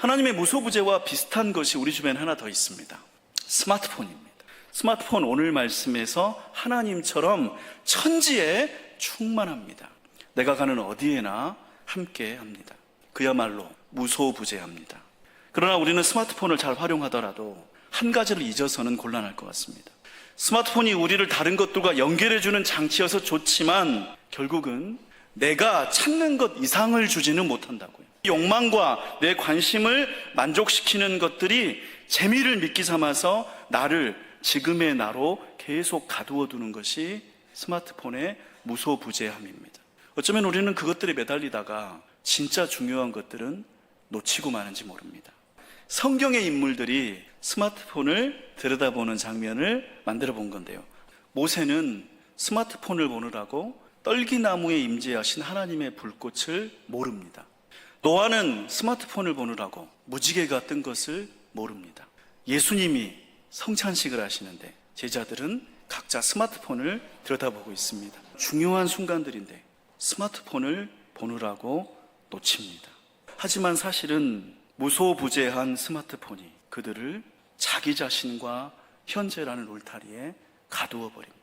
하나님의 무소부재와 비슷한 것이 우리 주변에 하나 더 있습니다. 스마트폰입니다. 스마트폰 오늘 말씀에서 하나님처럼 천지에 충만합니다. 내가 가는 어디에나 함께 합니다. 그야말로 무소부재합니다. 그러나 우리는 스마트폰을 잘 활용하더라도 한 가지를 잊어서는 곤란할 것 같습니다. 스마트폰이 우리를 다른 것들과 연결해주는 장치여서 좋지만 결국은 내가 찾는 것 이상을 주지는 못한다고요. 욕망과 내 관심을 만족시키는 것들이 재미를 미끼 삼아서 나를 지금의 나로 계속 가두어 두는 것이 스마트폰의 무소부재함입니다. 어쩌면 우리는 그것들에 매달리다가 진짜 중요한 것들은 놓치고 마는지 모릅니다. 성경의 인물들이 스마트폰을 들여다보는 장면을 만들어 본 건데요. 모세는 스마트폰을 보느라고 떨기나무에 임재하신 하나님의 불꽃을 모릅니다. 노아는 스마트폰을 보느라고 무지개가 뜬 것을 모릅니다. 예수님이 성찬식을 하시는데 제자들은 각자 스마트폰을 들여다보고 있습니다. 중요한 순간들인데 스마트폰을 보느라고 놓칩니다. 하지만 사실은 무소부재한 스마트폰이 그들을 자기 자신과 현재라는 울타리에 가두어 버립니다.